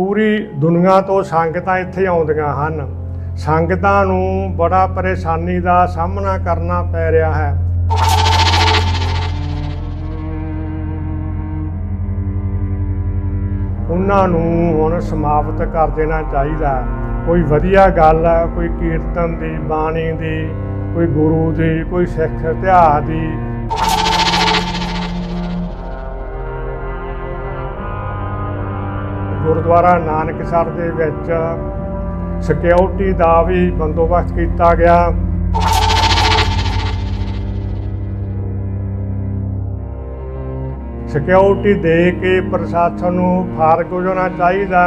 ਪੂਰੀ ਦੁਨੀਆ ਤੋਂ ਸੰਗਤਾਂ ਇੱਥੇ ਆਉਂਦੀਆਂ ਹਨ। ਸੰਗਤਾਂ ਨੂੰ ਬੜਾ ਪਰੇਸ਼ਾਨੀ ਦਾ ਸਾਹਮਣਾ ਕਰਨਾ ਪੈ ਰਿਹਾ ਹੈ। ਉਹਨਾਂ ਨੂੰ ਹੁਣ ਸਮਾਪਤ ਕਰ ਦੇਣਾ ਚਾਹੀਦਾ। ਕੋਈ ਵਧੀਆ ਗੱਲ ਹੈ ਕੋਈ ਕੀਰਤਨ ਦੀ, ਬਾਣੀ ਦੀ, ਕੋਈ ਗੁਰੂ ਦੀ, ਕੋਈ ਸਿੱਖ ਇਤਿਹਾਸ ਦੀ ਗੁਰਦੁਆਰਾ ਨਾਨਕਸਰ ਦੇ ਵਿੱਚ ਸਿਕਿਉਰਿਟੀ ਦਾ ਵੀ ਬੰਦੋਬਸਤ ਕੀਤਾ ਗਿਆ। ਸਿਕਿਉਰਿਟੀ ਦੇ ਕੇ ਪ੍ਰਸ਼ਾਸਨ ਨੂੰ ਫਾਰਗ ਹੋ ਜਾਣਾ ਚਾਹੀਦਾ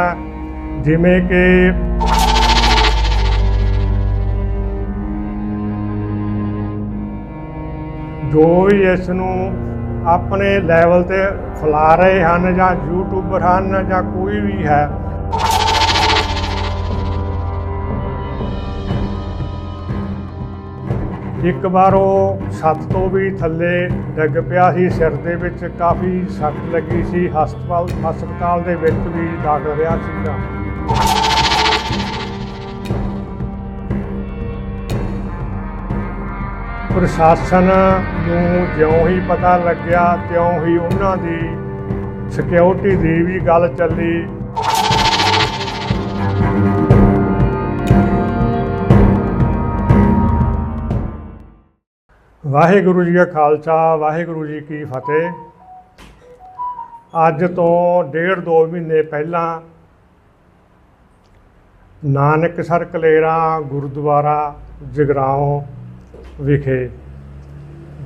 ਜਿਵੇਂ ਕਿ ਜੋ ਵੀ ਇਸ ਨੂੰ ਆਪਣੇ ਲੈਵਲ ਤੇ ਫੈਲਾ ਰਹੇ ਹਨ ਜਾਂ ਯੂਟਿਊਬਰ ਹਨ ਜਾਂ ਕੋਈ ਵੀ ਹੈ। ਇੱਕ ਵਾਰ ਉਹ ਛੱਤ ਤੋਂ ਵੀ ਥੱਲੇ ਡਿੱਗ ਪਿਆ ਸੀ, ਸਿਰ ਦੇ ਵਿੱਚ ਕਾਫੀ ਸੱਟ ਲੱਗੀ ਸੀ, ਹਸਪਤਾਲ ਹਸਪਤਾਲ ਦੇ ਵਿੱਚ ਵੀ ਦਾਖਲ ਰਿਹਾ ਸੀਗਾ। ਪ੍ਰਸ਼ਾਸਨ ਨੂੰ ਜਿਉਂ ਹੀ ਪਤਾ ਲੱਗਿਆ, ਤਿਉਂ ਹੀ ਉਹਨਾਂ ਦੀ ਸਿਕਿਉਰਿਟੀ ਦੀ ਵੀ ਗੱਲ ਚੱਲੀ। ਵਾਹਿਗੁਰੂ ਜੀ ਕਾ ਖਾਲਸਾ, ਵਾਹਿਗੁਰੂ ਜੀ ਕੀ ਫਤਿਹ। ਅੱਜ ਤੋਂ ਡੇਢ ਦੋ ਮਹੀਨੇ ਪਹਿਲਾਂ ਨਾਨਕ ਸਰ ਕਲੇਰਾ ਗੁਰਦੁਆਰਾ, ਜਗਰਾਉਂ ਵਿਖੇ,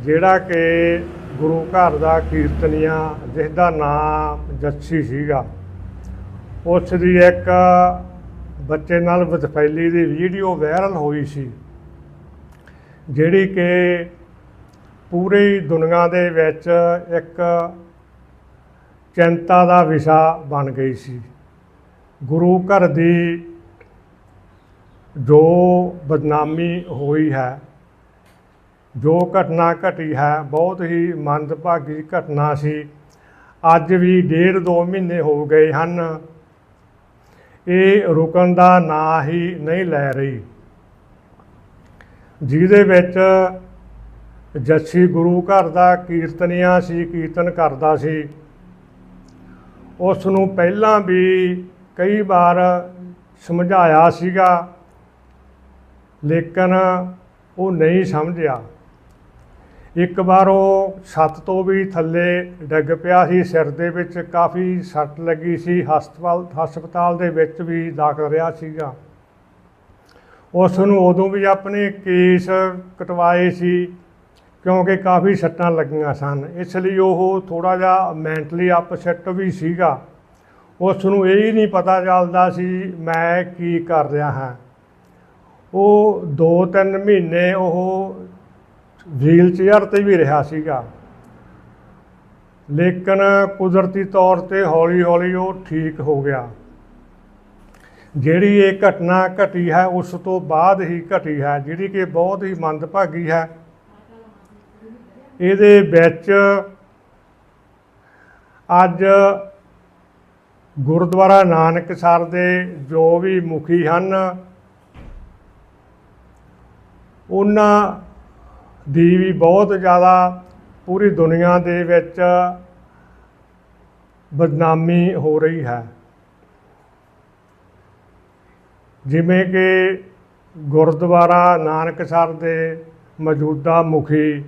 ਜਿਹੜਾ ਕਿ ਗੁਰੂ ਘਰ ਦਾ ਕੀਰਤਨੀਆ, ਜਿਸ ਦਾ ਨਾਮ ਜੱਸੀ ਸੀਗਾ, ਉਸ ਦੀ ਇੱਕ ਬੱਚੇ ਨਾਲ ਬਦਫੈਲੀ ਦੀ ਵੀਡੀਓ ਵਾਇਰਲ ਹੋਈ ਸੀ, ਜਿਹੜੀ ਕਿ ਪੂਰੀ ਦੁਨੀਆ ਦੇ ਵਿੱਚ ਇੱਕ ਚਿੰਤਾ ਦਾ ਵਿਸ਼ਾ ਬਣ ਗਈ ਸੀ। ਗੁਰੂ ਘਰ ਦੀ ਜੋ ਬਦਨਾਮੀ ਹੋਈ ਹੈ ਜੋ ਘਟਨਾ ਘਟੀ ਹੈ, ਬਹੁਤ ਹੀ ਮੰਦਭਾਗੀ ਘਟਨਾ ਸੀ। ਅੱਜ ਵੀ ਡੇਢ ਦੋ ਮਹੀਨੇ ਹੋ ਗਏ ਹਨ। ਇਹ ਰੁਕਣ ਦਾ ਨਾਂ ਹੀ ਨਹੀਂ ਲੈ ਰਹੀ। ਜਿਹਦੇ ਵਿੱਚ ਜੱਸੀ ਗੁਰੂ ਘਰ ਦਾ ਕੀਰਤਨੀਆ ਸੀ, ਕੀਰਤਨ ਕਰਦਾ ਸੀ। ਉਸ ਨੂੰ ਪਹਿਲਾਂ ਵੀ ਕਈ ਵਾਰ ਸਮਝਾਇਆ ਸੀਗਾ, ਲੇਕਿਨ ਉਹ ਨਹੀਂ ਸਮਝਿਆ। ਇੱਕ ਵਾਰ ਉਹ ਛੱਤ ਤੋਂ ਵੀ ਥੱਲੇ ਡਿੱਗ ਪਿਆ ਸੀ, ਸਿਰ ਦੇ ਵਿੱਚ ਕਾਫੀ ਸੱਟ ਲੱਗੀ ਸੀ, ਹਸਪਤਾਲ ਹਸਪਤਾਲ ਦੇ ਵਿੱਚ ਵੀ ਦਾਖਲ ਰਿਹਾ ਸੀਗਾ। ਉਸ ਨੂੰ ਉਦੋਂ ਵੀ ਆਪਣੇ ਕੇਸ ਕਟਵਾਏ ਸੀ, ਕਿਉਂਕਿ ਕਾਫੀ ਸੱਟਾਂ ਲੱਗੀਆਂ ਸਨ। ਇਸ ਲਈ ਉਹ ਥੋੜਾ ਜਿਹਾ ਮੈਂਟਲੀ ਅਪਸੈਟ ਵੀ ਸੀਗਾ। ਉਸ ਨੂੰ ਇਹ ਹੀ ਨਹੀਂ ਪਤਾ ਚੱਲਦਾ ਸੀ, ਮੈਂ ਕੀ ਕਰ ਰਿਹਾ ਹਾਂ। ਉਹ 2-3 ਮਹੀਨੇ ਉਹ ਵੀਲ ਚੇਅਰ ਤੇ ਵੀ ਰਿਹਾ ਸੀਗਾ। ਲੇਕਿਨ ਕੁਦਰਤੀ ਤੌਰ ਤੇ ਹੌਲੀ-ਹੌਲੀ ਉਹ ਠੀਕ ਹੋ ਗਿਆ। ਜਿਹੜੀ ਇਹ ਘਟਨਾ ਘਟੀ ਹੈ, ਉਸ ਤੋਂ ਬਾਅਦ ਹੀ ਘਟੀ ਹੈ, ਜਿਹੜੀ ਕਿ ਬਹੁਤ ਹੀ ਮੰਦਭਾਗੀ ਹੈ। ਇਹਦੇ ਵਿੱਚ ਅੱਜ ਗੁਰਦੁਆਰਾ ਨਾਨਕਸਰ ਦੇ ਜੋ ਵੀ ਮੁਖੀ ਹਨ, ਉਹਨਾਂ ਦੀ ਵੀ ਬਹੁਤ ਜ਼ਿਆਦਾ ਪੂਰੀ ਦੁਨੀਆ ਦੇ ਵਿੱਚ ਬਦਨਾਮੀ ਹੋ ਰਹੀ ਹੈ। ਜਿਵੇਂ ਕਿ ਗੁਰਦੁਆਰਾ ਨਾਨਕਸਰ ਦੇ ਮੌਜੂਦਾ ਮੁਖੀ,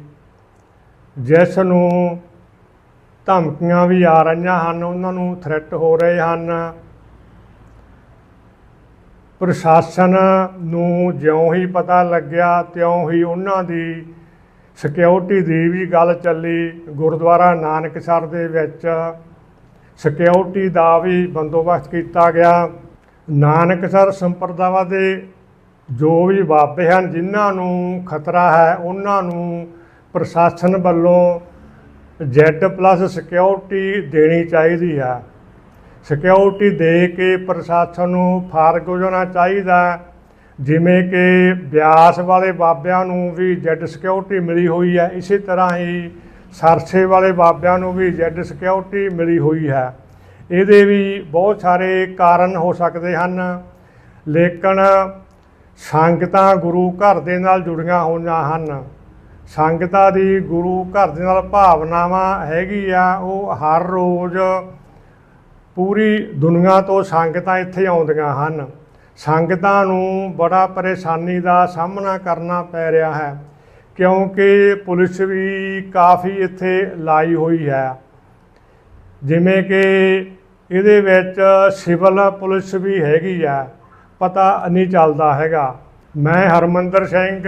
ਜਿਸ ਨੂੰ ਧਮਕੀਆਂ ਵੀ ਆ ਰਹੀਆਂ ਹਨ, ਉਹਨਾਂ ਨੂੰ ਥ੍ਰੈਟ ਹੋ ਰਹੇ ਹਨ। ਪ੍ਰਸ਼ਾਸਨ ਨੂੰ ਜਿਉਂ ਹੀ ਪਤਾ ਲੱਗਿਆ, ਤਿਉਂ ਹੀ ਉਹਨਾਂ ਦੀ ਸਿਕਿਉਰਿਟੀ ਦੀ ਵੀ ਗੱਲ ਚੱਲੀ, ਗੁਰਦੁਆਰਾ ਨਾਨਕਸਰ ਦੇ ਵਿੱਚ ਸਿਕਿਉਰਿਟੀ ਦਾ ਵੀ ਬੰਦੋਬਸਤ ਕੀਤਾ ਗਿਆ। ਨਾਨਕਸਰ ਸੰਪਰਦਾਵਾਂ ਦੇ ਜੋ ਵੀ ਬਾਬੇ ਹਨ, ਜਿਨ੍ਹਾਂ ਨੂੰ ਖਤਰਾ ਹੈ, ਉਹਨਾਂ ਨੂੰ ਪ੍ਰਸ਼ਾਸਨ ਵੱਲੋਂ ਜ਼ੈਡ ਪਲੱਸ ਸਿਕਿਉਰਿਟੀ ਦੇਣੀ ਚਾਹੀਦੀ ਹੈ। ਸਿਕਿਉਰਿਟੀ ਦੇ ਕੇ ਪ੍ਰਸ਼ਾਸਨ ਨੂੰ ਫਾਰਗ ਹੋ ਜਾਣਾ ਚਾਹੀਦਾ ਜਿਵੇਂ ਕਿ ਬਿਆਸ ਵਾਲੇ ਬਾਬਿਆਂ ਨੂੰ ਵੀ ਜ਼ੈਡ ਸਿਕਿਉਰਿਟੀ ਮਿਲੀ ਹੋਈ ਹੈ, ਇਸੇ ਤਰ੍ਹਾਂ ਹੀ ਸਰਸੇ ਵਾਲੇ ਬਾਬਿਆਂ ਨੂੰ ਵੀ ਜ਼ੈਡ ਸਿਕਿਉਰਿਟੀ ਮਿਲੀ ਹੋਈ ਹੈ। ਇਹਦੇ ਵੀ ਬਹੁਤ ਸਾਰੇ ਕਾਰਨ ਹੋ ਸਕਦੇ ਹਨ, ਲੇਕਿਨ ਸੰਗਤਾਂ ਗੁਰੂ ਘਰ ਦੇ ਨਾਲ ਜੁੜੀਆਂ ਹੋਈਆਂ ਹਨ। ਸੰਗਤਾਂ ਦੀ ਗੁਰੂ ਘਰ ਦੇ ਨਾਲ ਭਾਵਨਾਵਾਂ ਹੈਗੀ ਆ, ਉਹ ਹਰ ਰੋਜ਼ ਪੂਰੀ ਦੁਨੀਆ ਤੋਂ ਸੰਗਤਾਂ ਇੱਥੇ ਆਉਂਦੀਆਂ ਹਨ। ਸੰਗਤਾਂ ਨੂੰ ਬੜਾ ਪਰੇਸ਼ਾਨੀ ਦਾ ਸਾਹਮਣਾ ਕਰਨਾ ਪੈ ਰਿਹਾ ਹੈ, ਕਿਉਂਕਿ ਪੁਲਿਸ ਵੀ ਕਾਫੀ ਇੱਥੇ ਲਾਈ ਹੋਈ ਹੈ। ਜਿਵੇਂ ਕਿ ਇਹਦੇ ਵਿੱਚ ਸਿਵਲ ਪੁਲਿਸ ਵੀ ਹੈਗੀ ਆ ਪਤਾ ਨਹੀਂ ਚੱਲਦਾ ਹੈਗਾ। ਮੈਂ ਹਰਮੰਦਰ ਸਿੰਘ,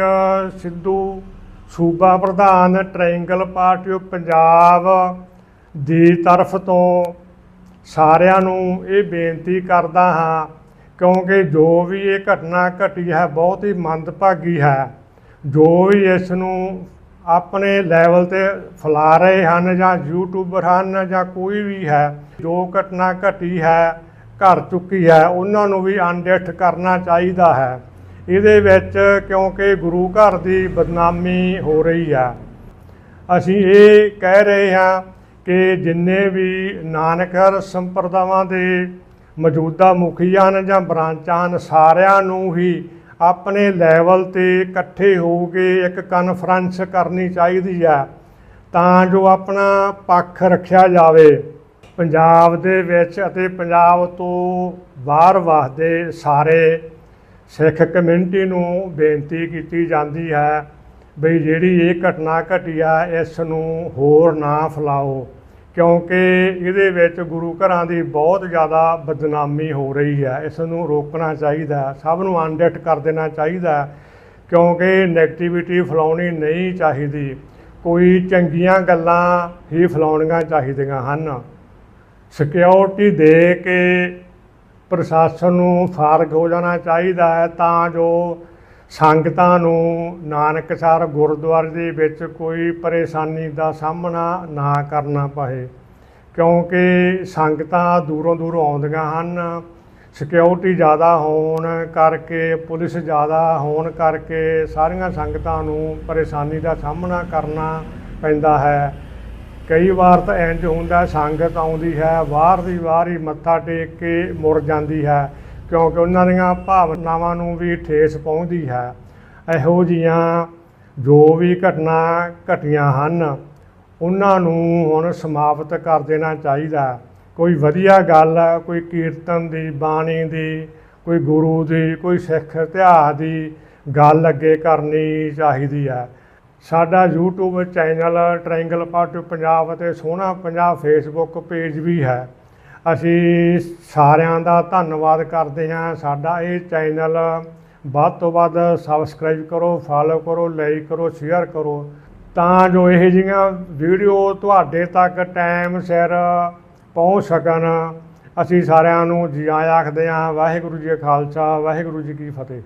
ਸਿੱਧੂ, ਸੂਬਾ ਪ੍ਰਧਾਨ, ਟ੍ਰਾਇੰਗਲ ਪਾਰਟੀ ਆਫ ਪੰਜਾਬ ਦੀ ਤਰਫ ਤੋਂ ਸਾਰਿਆਂ ਨੂੰ ਇਹ ਬੇਨਤੀ ਕਰਦਾ ਹਾਂ ਕਿਉਂਕਿ ਜੋ ਵੀ ਇਹ ਘਟਨਾ ਘਟੀ ਹੈ, ਬਹੁਤ ਹੀ ਮੰਦਭਾਗੀ ਹੈ। ਜੋ ਵੀ ਇਸ ਨੂੰ ਆਪਣੇ ਲੈਵਲ ਤੇ ਫੈਲਾ ਰਹੇ ਹਨ ਜਾਂ ਯੂਟਿਊਬਰ ਹਨ ਜਾਂ ਕੋਈ ਵੀ ਹੈ, ਜੋ ਘਟਨਾ ਘਟੀ ਹੈ, ਘਰ ਚੁੱਕੀ ਹੈ, ਉਹਨਾਂ ਨੂੰ ਵੀ ਅਣਡਿੱਠ ਕਰਨਾ ਚਾਹੀਦਾ ਹੈ। ਇਹਦੇ ਵਿੱਚ ਕਿਉਂਕਿ ਗੁਰੂ ਘਰ ਦੀ ਬਦਨਾਮੀ ਹੋ ਰਹੀ ਹੈ। ਅਸੀਂ ਇਹ ਕਹਿ ਰਹੇ ਹਾਂ ਕਿ ਜਿੰਨੇ ਵੀ ਨਾਨਕਰ ਸੰਪਰਦਾਵਾਂ ਦੇ ਮੌਜੂਦਾ ਮੁਖੀ ਹਨ ਜਾਂ ਬ੍ਰਾਂਚਾਂ ਹਨ ਸਾਰਿਆਂ ਨੂੰ ਹੀ ਆਪਣੇ ਲੈਵਲ ਤੇ ਇਕੱਠੇ ਹੋ ਕੇ ਇੱਕ ਕਾਨਫਰੰਸ ਕਰਨੀ ਚਾਹੀਦੀ ਹੈ, ਤਾਂ ਜੋ ਆਪਣਾ ਪੱਖ ਰੱਖਿਆ ਜਾਵੇ। ਪੰਜਾਬ ਦੇ ਵਿੱਚ ਅਤੇ ਪੰਜਾਬ ਤੋਂ ਬਾਹਰ ਵਸਦੇ ਸਾਰੇ ਸਿੱਖ ਕਮਿਊਨਿਟੀ ਨੂੰ ਬੇਨਤੀ ਕੀਤੀ ਜਾਂਦੀ ਹੈ, ਬਈ ਜਿਹੜੀ ਇਹ ਘਟਨਾ ਘਟੀ ਆ, ਇਸ ਨੂੰ ਹੋਰ ਨਾ ਫੈਲਾਓ। ਕਿਉਂਕਿ ਇਹਦੇ ਵਿੱਚ ਗੁਰੂ ਘਰਾਂ ਦੀ ਬਹੁਤ ਜ਼ਿਆਦਾ ਬਦਨਾਮੀ ਹੋ ਰਹੀ ਹੈ। ਇਸ ਨੂੰ ਰੋਕਣਾ ਚਾਹੀਦਾ ਸਭ ਨੂੰ ਅਨਡਿਟ ਕਰ ਦੇਣਾ ਚਾਹੀਦਾ ਕਿਉਂਕਿ ਨੈਗੇਟਿਵਿਟੀ ਫੈਲਾਉਣੀ ਨਹੀਂ ਚਾਹੀਦੀ। ਕੋਈ ਚੰਗੀਆਂ ਗੱਲਾਂ ਹੀ ਫੈਲਾਉਣੀਆਂ ਚਾਹੀਦੀਆਂ ਹਨ। ਸਿਕਿਉਰਿਟੀ ਦੇ ਕੇ ਪ੍ਰਸ਼ਾਸਨ ਨੂੰ ਫਾਰਗ ਹੋ ਜਾਣਾ ਚਾਹੀਦਾ ਹੈ ਤਾਂ ਜੋ ਸੰਗਤਾਂ ਨੂੰ ਨਾਨਕਸਰ ਗੁਰਦੁਆਰੇ ਦੇ ਵਿੱਚ ਕੋਈ ਪਰੇਸ਼ਾਨੀ ਦਾ ਸਾਹਮਣਾ ਨਾ ਕਰਨਾ ਪਏ ਕਿਉਂਕਿ ਸੰਗਤਾਂ ਦੂਰੋਂ ਦੂਰੋਂ ਆਉਂਦੀਆਂ ਹਨ ਸਿਕਿਉਰਿਟੀ ਜ਼ਿਆਦਾ ਹੋਣ ਕਰਕੇ, ਪੁਲਿਸ ਜ਼ਿਆਦਾ ਹੋਣ ਕਰਕੇ ਸਾਰੀਆਂ ਸੰਗਤਾਂ ਨੂੰ ਪਰੇਸ਼ਾਨੀ ਦਾ ਸਾਹਮਣਾ ਕਰਨਾ ਪੈਂਦਾ ਹੈ। ਕਈ ਵਾਰ ਤਾਂ ਇੰਜ ਹੁੰਦਾ, ਸੰਗਤ ਆਉਂਦੀ ਹੈ ਬਾਹਰ ਦੀ ਬਾਹਰ ਹੀ ਮੱਥਾ ਟੇਕ ਕੇ ਮੁੜ ਜਾਂਦੀ ਹੈ। ਕਿਉਂਕਿ ਉਹਨਾਂ ਦੀਆਂ ਭਾਵਨਾਵਾਂ ਨੂੰ ਵੀ ਠੇਸ ਪਹੁੰਚਦੀ ਹੈ। ਇਹੋ ਜੀਆਂ ਜੋ ਵੀ ਘਟਨਾ ਘਟੀਆਂ ਹਨ, ਉਹਨਾਂ ਨੂੰ ਹੁਣ ਸਮਾਪਤ ਕਰ ਦੇਣਾ ਚਾਹੀਦਾ। ਕੋਈ ਵਧੀਆ ਗੱਲ, ਕੋਈ ਕੀਰਤਨ ਦੀ, ਬਾਣੀ ਦੀ, ਕੋਈ ਗੁਰੂ ਦੀ, ਕੋਈ ਸਿੱਖ ਇਤਿਹਾਸ ਦੀ ਗੱਲ ਅੱਗੇ ਕਰਨੀ ਚਾਹੀਦੀ ਹੈ। ਸਾਡਾ YouTube channel triangle party Punjab ਅਤੇ ਸੋਹਣਾ ਪੰਜਾਬ ਫੇਸਬੁੱਕ ਪੇਜ ਵੀ ਹੈ। ਅਸੀਂ ਸਾਰਿਆਂ ਦਾ ਧੰਨਵਾਦ ਕਰਦੇ ਹਾਂ। ਸਾਡਾ ਇਹ ਚੈਨਲ ਵੱਧ ਤੋਂ ਵੱਧ ਸਬਸਕ੍ਰਾਈਬ ਕਰੋ ਫਾਲੋ ਕਰੋ ਲਾਈਕ ਕਰੋ ਸ਼ੇਅਰ ਕਰੋ। ਤਾਂ ਜੋ ਇਹ ਜਿਹੀਆਂ ਵੀਡੀਓ ਤੁਹਾਡੇ ਤੱਕ ਟਾਈਮ ਸਿਰ ਪਹੁੰਚ ਸਕਣ, ਅਸੀਂ ਸਾਰਿਆਂ ਨੂੰ ਜੀ ਆਇਆਂ ਆਖਦੇ ਹਾਂ, ਵਾਹਿਗੁਰੂ ਜੀ ਕਾ ਖਾਲਸਾ, ਵਾਹਿਗੁਰੂ ਜੀ ਕੀ ਫਤਿਹ।